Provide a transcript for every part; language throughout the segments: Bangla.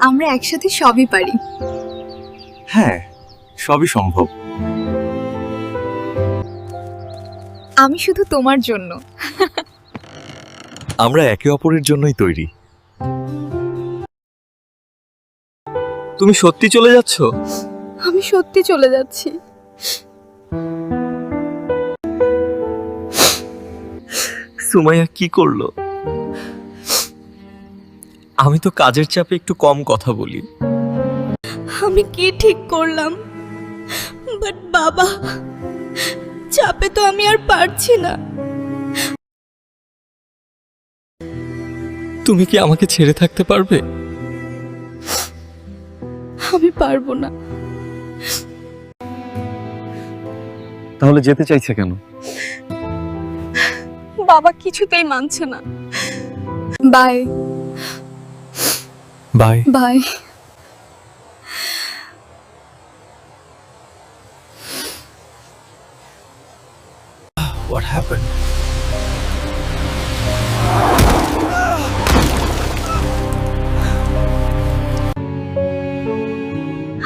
আমরা একসাথে সবই পারি। হ্যাঁ সবই সম্ভব। আমি শুধু তোমার জন্য। আমরা একে অপরের জন্যই তৈরি। তুমি সত্যি চলে যাচ্ছ? আমি সত্যি চলে যাচ্ছি। সুমাইয়া কি করল? আমি তো কাজের চাপে একটু কম কথা বলি। আমি কি ঠিক করলাম? বাট বাবা চাপে তো আমি আর পারছি না। তুমি কি আমাকে ছেড়ে থাকতে পারবে? আমি পারব না। তাহলে যেতে চাইছে কেন? বাবা কিছুতেই মানছে না। Bye bye bye What happened?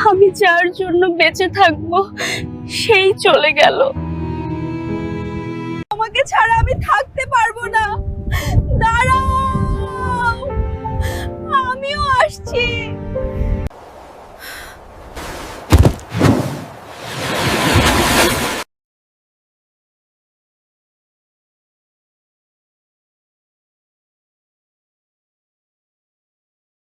আমি যার জন্য বেঁচে থাকব সেই চলে গেল। আমাকে ছাড়া আমি থাকতে পারব না।